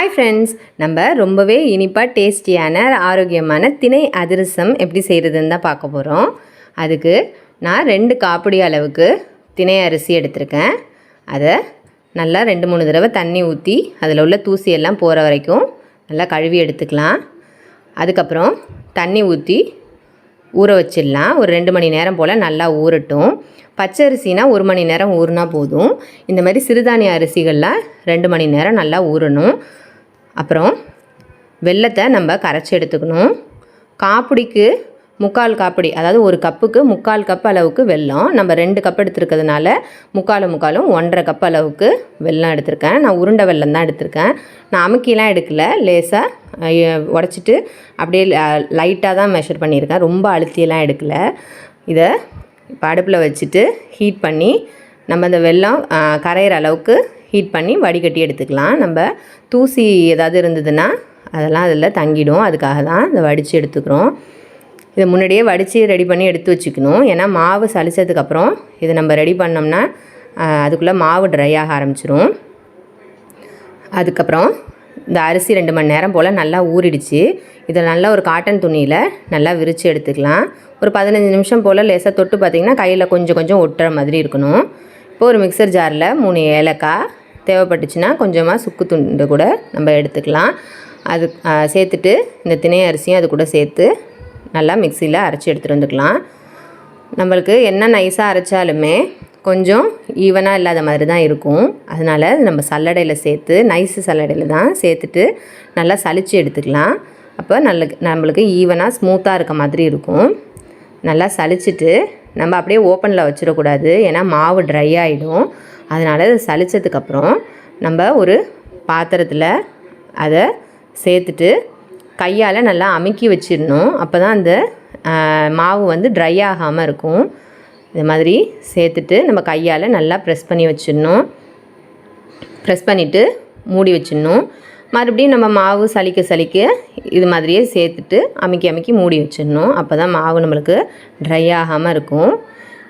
Hi friends நம்ம ரொம்பவே இனிப்பாக டேஸ்டியான ஆரோக்கியமான திணை அதிரசம் எப்படி செய்கிறதுன்னு தான் பார்க்க போகிறோம் அதுக்கு நான் ரெண்டு காப்பிடி அளவுக்கு திணை அரிசி எடுத்திருக்கேன். அதை நல்லா ரெண்டு மூணு தடவை தண்ணி ஊற்றி அதில் உள்ள தூசியெல்லாம் போகிற வரைக்கும் நல்லா கழுவி எடுத்துக்கலாம். அதுக்கப்புறம் தண்ணி ஊற்றி ஊற வச்சிடலாம். ஒரு ரெண்டு மணி நேரம் போல் நல்லா ஊறட்டும். பச்சை அரிசினா ஒரு மணி நேரம் ஊறினா போதும். இந்த மாதிரி சிறுதானிய அரிசிகள்லாம் ரெண்டு மணி நேரம் நல்லா ஊறணும். அப்புறம் வெல்லத்தை நம்ம கரைச்சி எடுத்துக்கணும். காப்பிடிக்கு முக்கால் காப்பிடி அதாவது ஒரு கப்புக்கு முக்கால் கப் அளவுக்கு வெல்லம். நம்ம ரெண்டு கப் எடுத்துருக்கிறதுனால முக்கால் முக்காலும் ஒன்றரை கப் அளவுக்கு வெல்லம் எடுத்திருக்கேன். நான் உருண்டை வெல்லம் தான் எடுத்திருக்கேன். நான் அமுக்கிலாம் எடுக்கல. லேசாக உடச்சிட்டு அப்படியே லைட்டாக தான் மெஷர் பண்ணியிருக்கேன். ரொம்ப அழுத்தியெல்லாம் எடுக்கல. இதை இப்போ அடுப்பில் வச்சுட்டு ஹீட் பண்ணி நம்ம இந்த வெல்லம் கரையிற அளவுக்கு ஹீட் பண்ணி வடிகட்டி எடுத்துக்கலாம். நம்ம தூசி ஏதாவது இருந்ததுன்னா அதெல்லாம் அதில் தங்கிடும். அதுக்காக தான் இதை வடித்து எடுத்துக்கிறோம். இதை முன்னாடியே வடித்து ரெடி பண்ணி எடுத்து வச்சுக்கணும். ஏன்னா மாவு சலிச்சதுக்கப்புறம் இதை நம்ம ரெடி பண்ணோம்னா அதுக்குள்ளே மாவு ட்ரை ஆக ஆரம்பிச்சிரும். அதுக்கப்புறம் இந்த அரிசி ரெண்டு மணி நேரம் போல் நல்லா ஊறிடுச்சு. இதை நல்லா ஒரு காட்டன் துணியில் நல்லா விரித்து எடுத்துக்கலாம். ஒரு பதினஞ்சு நிமிஷம் போல் லேசாக தொட்டு பார்த்திங்கன்னா கையில் கொஞ்சம் கொஞ்சம் ஒட்டுற மாதிரி இருக்கணும். இப்போ ஒரு மிக்சர் ஜாரில் மூணு ஏலக்காய் தேவைப்பட்டுச்சுன்னா கொஞ்சமாக சுக்கு துண்டு கூட நம்ம எடுத்துக்கலாம். அது சேர்த்துட்டு இந்த திணை அரிசியும் அது கூட சேர்த்து நல்லா மிக்சியில் அரைச்சி எடுத்துகிட்டு வந்துக்கலாம். நம்மளுக்கு என்ன நைஸாக அரைச்சாலுமே கொஞ்சம் ஈவனாக இல்லாத மாதிரி தான் இருக்கும். அதனால் நம்ம சல்லடையில் சேர்த்து நைஸு சல்லடையில் தான் சேர்த்துட்டு நல்லா சளிச்சு எடுத்துக்கலாம். அப்போ நல்ல நம்மளுக்கு ஈவனாக ஸ்மூத்தாக இருக்க மாதிரி இருக்கும். நல்லா சலிச்சிட்டு நம்ம அப்படியே ஓப்பனில் வச்சிடக்கூடாது. ஏன்னா மாவு ட்ரை ஆகிடும் அதனால் அது சலிச்சதுக்கப்புறம் நம்ம ஒரு பாத்திரத்தில் அதை சேர்த்துட்டு கையால் நல்லா அமுக்கி வச்சிடணும். அப்போ தான் அந்த மாவு வந்து ட்ரை ஆகாமல் இருக்கும். இது மாதிரி சேர்த்துட்டு நம்ம கையால் நல்லா ப்ரெஸ் பண்ணி வச்சிடணும். ப்ரெஸ் பண்ணிவிட்டு மூடி வச்சிடணும். மறுபடியும் நம்ம மாவு சலிக்க சலிக்க இது மாதிரியே சேர்த்துட்டு அமுக்கி அமுக்கி மூடி வச்சிடணும். அப்போ தான் மாவு நம்மளுக்கு ட்ரை ஆகாமல் இருக்கும்.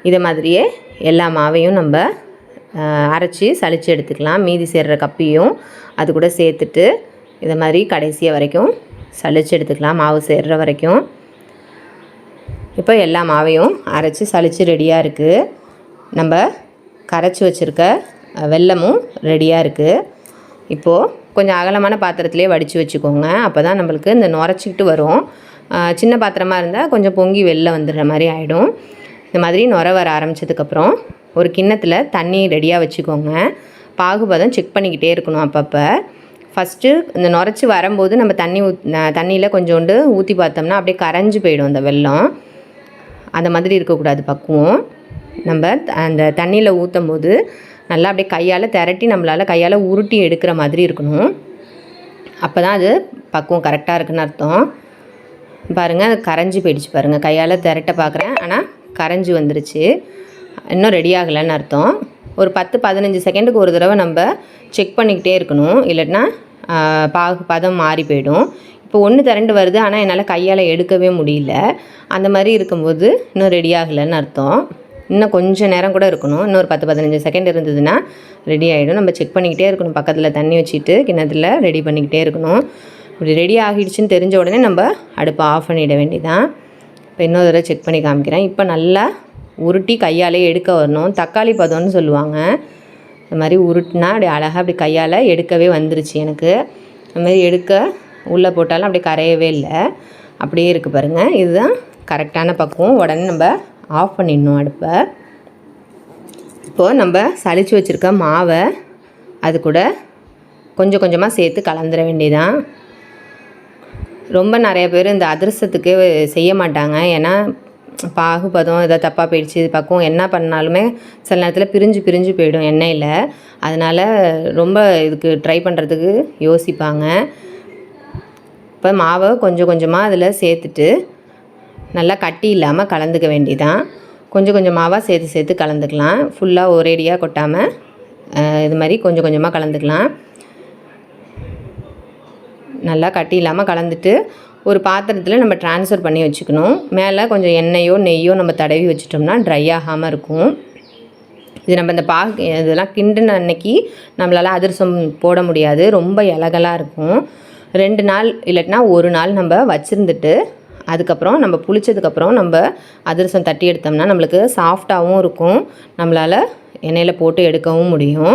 இதை மாதிரியே எல்லா மாவையும் நம்ம அரைச்சி சளிச்சு எடுத்துக்கலாம். மீதி சேர்கிற கப்பியும் அது கூட சேர்த்துட்டு இதை மாதிரி கடைசியாக வரைக்கும் சளிச்சு எடுத்துக்கலாம். மாவு சேர்கிற வரைக்கும். இப்போ எல்லா மாவையும் அரைச்சி சளிச்சு ரெடியாக இருக்குது நம்ம கரைச்சி வச்சுருக்க வெல்லமும் ரெடியாக இருக்குது இப்போது கொஞ்சம் அகலமான பாத்திரத்திலே வடித்து வச்சுக்கோங்க. அப்போ தான் நம்மளுக்கு இந்த நுரைச்சிக்கிட்டு வரும். சின்ன பாத்திரமாக இருந்தால் கொஞ்சம் பொங்கி வெளில வந்துடுற மாதிரி ஆகிடும் இந்த மாதிரி நுர வர ஆரம்பிச்சதுக்கப்புறம் ஒரு கிண்ணத்தில் தண்ணி ரெடியாக வச்சுக்கோங்க. பாகுபதம் செக் பண்ணிக்கிட்டே இருக்கணும் அப்பப்போ. ஃபஸ்ட்டு இந்த நுரைச்சி வரும்போது நம்ம தண்ணி ஊத் தண்ணியில் கொஞ்சோண்டு ஊற்றி பார்த்தோம்னா அப்படியே கரைஞ்சு போயிடும் அந்த வெல்லம் அந்த மாதிரி இருக்கக்கூடாது பக்குவம். நம்ம த- அந்த தண்ணியில் ஊற்றும் போது நல்லா அப்படியே கையால் திரட்டி நம்மளால் கையால் உருட்டி எடுக்கிற மாதிரி இருக்கணும். அப்போ தான் அது பக்குவம் கரெக்டாக இருக்குன்னு அர்த்தம். பாருங்கள் அது கரைஞ்சி போயிடுச்சு பாருங்கள் கையால் திரட்ட பார்க்குறேன். ஆனால் கரைஞ்சி வந்துருச்சு. இன்னும் ரெடி ஆகலைன்னு அர்த்தம். ஒரு பத்து பதினஞ்சு செகண்டுக்கு ஒரு தடவை நம்ம செக் பண்ணிக்கிட்டே இருக்கணும். இல்லைன்னா பாகு பதம் மாறி போயிடும். இப்போ ஒன்று திரண்டு வருது ஆனால் என்னால் கையால் எடுக்கவே முடியல. அந்த மாதிரி இருக்கும்போது இன்னும் ரெடி ஆகலைன்னு அர்த்தம். இன்னும் கொஞ்சம் நேரம் கூட இருக்கணும். இன்னும் ஒரு பத்து பதினஞ்சு செகண்ட் இருந்ததுன்னா ரெடி ஆகிடும் நம்ம செக் பண்ணிக்கிட்டே இருக்கணும். பக்கத்தில் தண்ணி வச்சுட்டு கிணத்துல ரெடி பண்ணிக்கிட்டே இருக்கணும். இப்படி ரெடி ஆகிடுச்சுன்னு தெரிஞ்ச உடனே நம்ம அடுப்பை ஆஃப் பண்ணிட வேண்டியதான் இப்போ இன்னொரு தடவை செக் பண்ணி காமிக்கிறேன். இப்போ நல்லா உருட்டி கையாலே எடுக்க வரணும். தக்காளி பதம்னு சொல்லுவாங்க. இந்த மாதிரி உருட்டினா அப்படி அழகாக அப்படி கையால் எடுக்கவே வந்துருச்சு எனக்கு. இந்த மாதிரி எடுக்க உள்ளே போட்டாலும் அப்படியே கரையவே இல்லை. அப்படியே இருக்குது பாருங்கள் இதுதான் கரெக்டான பக்குவம். உடனே நம்ம ஆஃப் பண்ணிடணும் அடுப்பை. இப்போது நம்ம சளிச்சு வச்சுருக்க மாவை அது கூட கொஞ்சம் கொஞ்சமாக சேர்த்து கலந்துட வேண்டியதான் ரொம்ப நிறைய பேர் இந்த அதிரசத்துக்கு செய்ய மாட்டாங்க. ஏன்னா பாகுபதம் எதாவது தப்பாக போயிடுச்சு இது பக்கம் என்ன பண்ணாலுமே சில நேரத்தில் பிரிஞ்சு பிரிஞ்சு போயிடும் எண்ணெயில். அதனால் ரொம்ப இதுக்கு ட்ரை பண்ணுறதுக்கு யோசிப்பாங்க. இப்போ மாவை கொஞ்சம் கொஞ்சமாக அதில் சேர்த்துட்டு நல்லா கட்டி இல்லாமல் கலந்துக்க வேண்டிதான் கொஞ்சம் கொஞ்சம் மாவாக சேர்த்து சேர்த்து கலந்துக்கலாம். ஃபுல்லாக ஒரேடியாக கொட்டாமல் இது மாதிரி கொஞ்சம் கொஞ்சமாக கலந்துக்கலாம். நல்லா கட்டி இல்லாமல் கலந்துட்டு ஒரு பாத்திரத்தில் நம்ம ட்ரான்ஸ்ஃபர் பண்ணி வச்சுக்கணும். மேலே கொஞ்சம் எண்ணெயோ நெய்யோ நம்ம தடவி வச்சிட்டோம்னா ட்ரை ஆகாமல் இருக்கும். இது நம்ம இந்த பா இதெல்லாம் கிண்டுன அன்னைக்கு நம்மளால் அதிரசம் போட முடியாது. ரொம்ப இலகலாக இருக்கும். ரெண்டு நாள் இல்லாட்டினா ஒரு நாள் நம்ம வச்சுருந்துட்டு அதுக்கப்புறம் நம்ம புளிச்சதுக்கப்புறம் நம்ம அதிரசம் தட்டி எடுத்தோம்னா நம்மளுக்கு சாஃப்டாகவும் இருக்கும். நம்மளால் எண்ணெயில் போட்டு எடுக்கவும் முடியும்.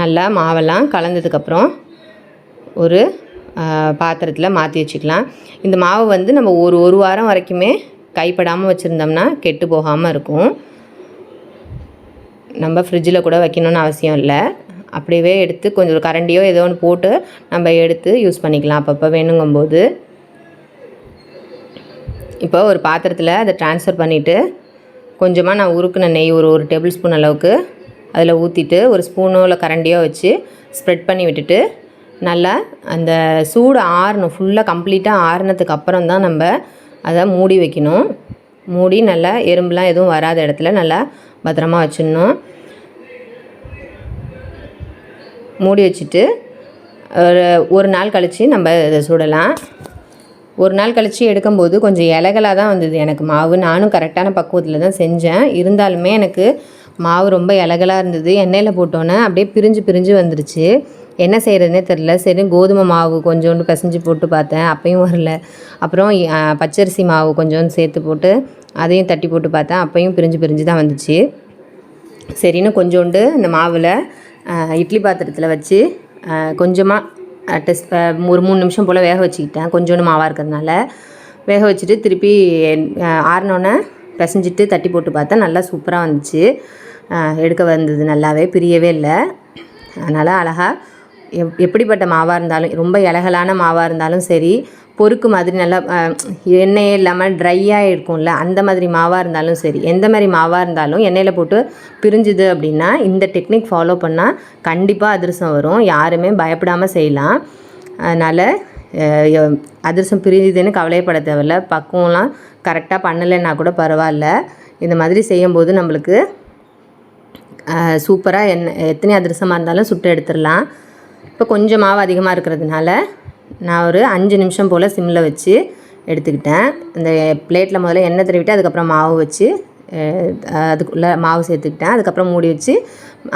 நல்லா மாவெல்லாம் கலந்ததுக்கப்புறம் ஒரு பாத்திரத்தில் மாற்றி வச்சுக்கலாம். இந்த மாவு வந்து நம்ம ஒரு ஒரு வாரம் வரைக்குமே கைப்படாமல் வச்சுருந்தோம்னா கெட்டு போகாமல் இருக்கும். நம்ம ஃப்ரிட்ஜில் கூட வைக்கணும்னு அவசியம் இல்லை. அப்படியே எடுத்து கொஞ்சம் கரண்டியோ ஏதோ ஒன்று போட்டு நம்ம எடுத்து யூஸ் பண்ணிக்கலாம். அப்பப்போ வேணுங்கும்போது. இப்போ ஒரு பாத்திரத்தில் அதை ட்ரான்ஸ்ஃபர் பண்ணிவிட்டு கொஞ்சமாக நான் உருக்குன நெய் ஒரு ஒரு டேபிள் ஸ்பூன் அளவுக்கு அதில் ஊற்றிட்டு ஒரு ஸ்பூனோ இல்லை கரண்டியோ வச்சு ஸ்ப்ரெட் பண்ணி விட்டுட்டு நல்லா அந்த சூடு ஆறணும் ஃபுல்லாக கம்ப்ளீட்டாக ஆறுனதுக்கு அப்புறம் தான் நம்ம அதை மூடி வைக்கணும். மூடி நல்லா எறும்புலாம் எதுவும் வராத இடத்துல நல்லா பத்திரமா வச்சிடணும். மூடி வச்சுட்டு ஒரு ஒரு நாள் கழித்து நம்ம இதை சுடலாம். ஒரு நாள் கழித்து எடுக்கும்போது கொஞ்சம் இலகலாக தான் வந்தது எனக்கு மாவு. நானும் கரெக்டான பக்குவத்தில் தான் செஞ்சேன். இருந்தாலுமே எனக்கு மாவு ரொம்ப இலகலாக இருந்தது. எண்ணெயில் போட்டோன்னே அப்படியே பிரிஞ்சு பிரிஞ்சு வந்துருச்சு. என்ன செய்கிறதுனே தெரில சரி கோதுமை மாவு கொஞ்சோண்டு பிசைஞ்சு போட்டு பார்த்தேன். அப்பையும் வரல. அப்புறம் பச்சரிசி மாவு கொஞ்சோண்டு சேர்த்து போட்டு அதையும் தட்டி போட்டு பார்த்தேன். அப்பையும் பிரிஞ்சு பிரிஞ்சு தான் வந்துச்சு. சரின்னு கொஞ்சோண்டு இந்த மாவில் இட்லி பாத்திரத்தில் வச்சு கொஞ்சமாக டெஸ்ட் ஒரு மூணு நிமிஷம் போல் வேக வச்சுக்கிட்டேன். கொஞ்சோண்டு மாவாக இருக்கிறதுனால. வேக வச்சுட்டு திருப்பி ஆறினோன்னே பிசைஞ்சிட்டு தட்டி போட்டு பார்த்தேன். நல்லா சூப்பராக வந்துச்சு. எடுக்க வந்தது நல்லாவே பிரியவே இல்லை. அதனால் அழகாக எப் எப்படிப்பட்ட மாவாக இருந்தாலும் ரொம்ப இலகலான மாவாக இருந்தாலும் சரி பொறுக்கு மாதிரி நல்லா எண்ணெயே இல்லாமல் ட்ரையாக இருக்கும்ல அந்த மாதிரி மாவாக இருந்தாலும் சரி எந்த மாதிரி மாவாக இருந்தாலும் எண்ணெயில் போட்டு பிரிஞ்சுது அப்படின்னா இந்த டெக்னிக் ஃபாலோ பண்ணால் கண்டிப்பாக அதிரசம் வரும். யாருமே பயப்படாமல் செய்யலாம். அதனால் அதிரசம் பிரிஞ்சுதுன்னு கவலைப்பட தேவையில்ல. பக்குவம்லாம் கரெக்டாக பண்ணலைன்னா கூட பரவாயில்ல. இந்த மாதிரி செய்யும்போது நம்மளுக்கு சூப்பராக என்ன எத்தனை அதிரசமாக இருந்தாலும் சுட்டு எடுத்துடலாம். இப்போ கொஞ்சம் மாவு அதிகமாக இருக்கிறதுனால நான் ஒரு அஞ்சு நிமிஷம் போல் சிம்மில் வச்சு எடுத்துக்கிட்டேன். இந்த பிளேட்டில் முதல்ல எண்ணெய் தடவிட்டு அதுக்கப்புறம் மாவு வச்சு அதுக்குள்ளே மாவு சேர்த்துக்கிட்டேன். அதுக்கப்புறம் மூடி வச்சு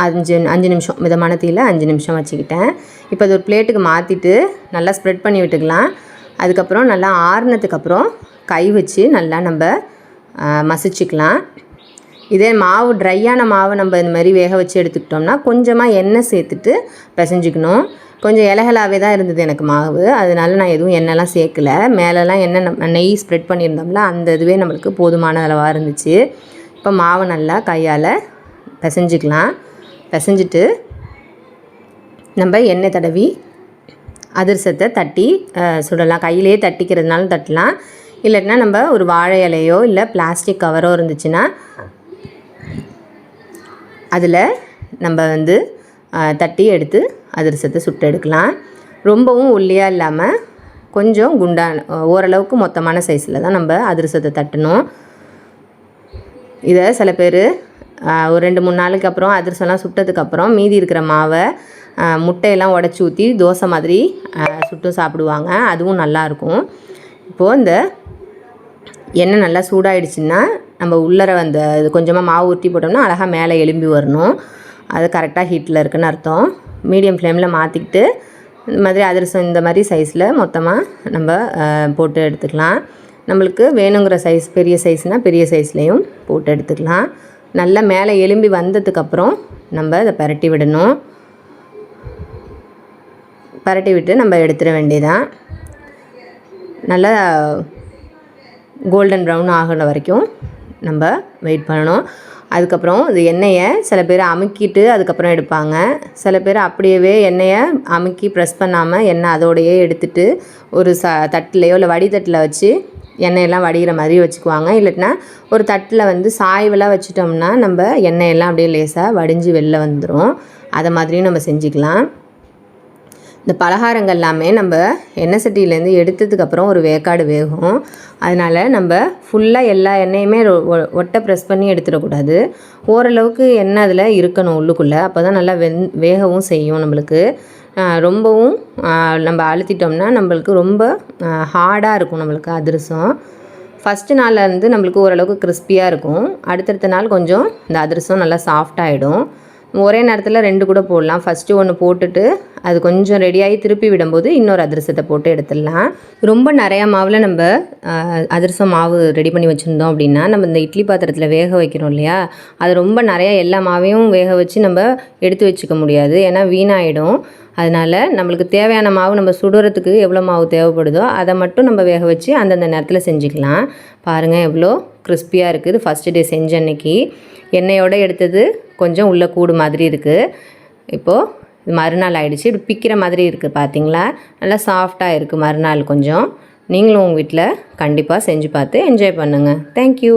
அஞ்சு அஞ்சு நிமிஷம் மிதமான தீயில் அஞ்சு நிமிஷம் வச்சுக்கிட்டேன். இப்போ அது ஒரு பிளேட்டுக்கு மாற்றிட்டு நல்லா ஸ்ப்ரெட் பண்ணி விட்டுக்கலாம். அதுக்கப்புறம் நல்லா ஆறுனதுக்கப்புறம் கை வச்சு நல்லா நம்ம மசிச்சுக்கலாம். இதே மாவு ட்ரையான மாவை நம்ம இந்த மாதிரி வேக வச்சு எடுத்துக்கிட்டோம்னா கொஞ்சமாக எண்ணெய் சேர்த்துட்டு பிசைஞ்சிக்கணும். கொஞ்சம் இலகலாவே தான் இருந்தது எனக்கு மாவு. அதனால நான் எதுவும் எண்ணெய்லாம் சேர்க்கல. மேலெலாம் எண்ணெய் நம்ம நெய் ஸ்ப்ரெட் பண்ணியிருந்தோம்ல அந்த இதுவே நம்மளுக்கு போதுமான அளவாக இருந்துச்சு. இப்போ மாவை நல்லா கையால் பிசைஞ்சிக்கலாம். பிசைஞ்சிட்டு நம்ம எண்ணெய் தடவி அதிரசத்தை தட்டி சுடலாம். கையிலேயே தட்டிக்கிறதுனாலும் தட்டலாம். இல்லைன்னா நம்ம ஒரு வாழை இலையோ இல்லை பிளாஸ்டிக் கவரோ இருந்துச்சுன்னா அதில் நம்ம வந்து தட்டி எடுத்து அதிரசத்தை சுட்டு எடுக்கலாம். ரொம்பவும் ஒல்லியாக இல்லாமல் கொஞ்சம் குண்டான ஓரளவுக்கு மொத்தமான சைஸில் தான் நம்ம அதிரசத்தை தட்டணும். இதை சில பேர் ஒரு ரெண்டு மூணு நாளுக்கு அப்புறம் அதிரசம்லாம் சுட்டதுக்கப்புறம் மீதி இருக்கிற மாவை முட்டையெல்லாம் உடச்சி ஊற்றி தோசை மாதிரி சுட்டும் சுட்டு சாப்பிடுவாங்க. அதுவும் நல்லாயிருக்கும் இப்போது இந்த எண்ணெய் நல்லா சூடாயிடுச்சுன்னா நம்ம உள்ளர அந்த இது கொஞ்சமாக மாவு ஊற்றி போட்டோம்னா அழகாக மேலே எலும்பி வரணும். அது கரெக்டாக ஹீட்டில் இருக்குன்னு அர்த்தம். மீடியம் ஃப்ளேமில் மாற்றிக்கிட்டு இந்த மாதிரி அதிரசம் இந்த மாதிரி சைஸில் மொத்தமாக நம்ம போட்டு எடுத்துக்கலாம். நம்மளுக்கு வேணுங்கிற சைஸ் பெரிய சைஸ்னால் பெரிய சைஸ்லேயும் போட்டு எடுத்துக்கலாம். நல்லா மேலே எலும்பி வந்ததுக்கப்புறம் நம்ம அதை பரட்டி விடணும். பரட்டி விட்டு நம்ம எடுத்துட வேண்டியதான் நல்லா கோல்டன் ப்ரௌன் ஆகிற வரைக்கும் நம்ம வெயிட் பண்ணணும். அதுக்கப்புறம் இது எண்ணெயை சில பேர் அமுக்கிட்டு அதுக்கப்புறம் எடுப்பாங்க. சில பேர் அப்படியே எண்ணெயை அமுக்கி ப்ரெஸ் பண்ணாமல் எண்ணெய் அதோடையே எடுத்துட்டு ஒரு ச தட்டிலையோ இல்லை வடிதட்டில் வச்சு எண்ணெயெல்லாம் வடிகிற மாதிரி வச்சுக்குவாங்க. இல்லட்டினா ஒரு தட்டில் வந்து சாய்வெல்லாம் வச்சுட்டோம்னா நம்ம எண்ணெயெல்லாம் அப்படியே லேசாக வடிஞ்சு வெளில வந்துடும் அதை மாதிரியும் நம்ம செஞ்சுக்கலாம். இந்த பலகாரங்கள் எல்லாமே நம்ம எண்ணெய் சட்டியிலேருந்து எடுத்ததுக்கப்புறம் ஒரு வேக்காடு வேகும். அதனால் நம்ம ஃபுல்லாக எல்லா எண்ணெயுமே ஒட்டை ப்ரெஸ் பண்ணி எடுத்துடக்கூடாது. ஓரளவுக்கு எண்ணெய் அதில் இருக்கணும் உள்ளுக்குள்ளே. அப்போ தான் நல்லா வெந் வேகவும் செய்யும் நம்மளுக்கு. ரொம்பவும் நம்ம அழுத்திட்டோம்னா நம்மளுக்கு ரொம்ப ஹார்டாக இருக்கும் நம்மளுக்கு அதிரசம். ஃபஸ்ட்டு நாளில் இருந்து நம்மளுக்கு ஓரளவுக்கு கிறிஸ்பியாக இருக்கும். அடுத்தடுத்த நாள் கொஞ்சம் இந்த அதிரசம் நல்லா சாஃப்டாகிடும் ஆகிடும் ஒரே நேரத்தில் ரெண்டு கூட போடலாம். ஃபஸ்ட்டு ஒன்று போட்டுட்டு அது கொஞ்சம் ரெடியாகி திருப்பி விடும்போது இன்னொரு அதிரசத்தை போட்டு எடுத்துடலாம். ரொம்ப நிறையா மாவில் நம்ம அதிரசம் மாவு ரெடி பண்ணி வச்சுருந்தோம் அப்படின்னா நம்ம இந்த இட்லி பாத்திரத்தில் வேக வைக்கிறோம் இல்லையா? அது ரொம்ப நிறையா எல்லா மாவையும் வேக வச்சு நம்ம எடுத்து வச்சுக்க முடியாது. ஏன்னா வீணாயிடும். அதனால் நம்மளுக்கு தேவையான மாவு நம்ம சுடுறதுக்கு எவ்வளோ மாவு தேவைப்படுதோ அதை மட்டும் நம்ம வேக வச்சு அந்தந்த நேரத்தில் செஞ்சுக்கலாம். பாருங்கள் எவ்வளோ கிறிஸ்பியாக இருக்குது. ஃபஸ்ட்டு டே செஞ்ச அன்னைக்கு. எண்ணெயோடு எடுத்தது கொஞ்சம் உள்ளே கூடு மாதிரி இருக்குது இப்போது மறுநாள் ஆகிடுச்சு இப்படி பிக்கிற மாதிரி இருக்குது பார்த்தீங்களா நல்லா சாஃப்டாக இருக்குது மறுநாள் கொஞ்சம். நீங்களும் உங்கள் வீட்டில் கண்டிப்பாக செஞ்சு பார்த்து என்ஜாய் பண்ணுங்கள் தேங்க்யூ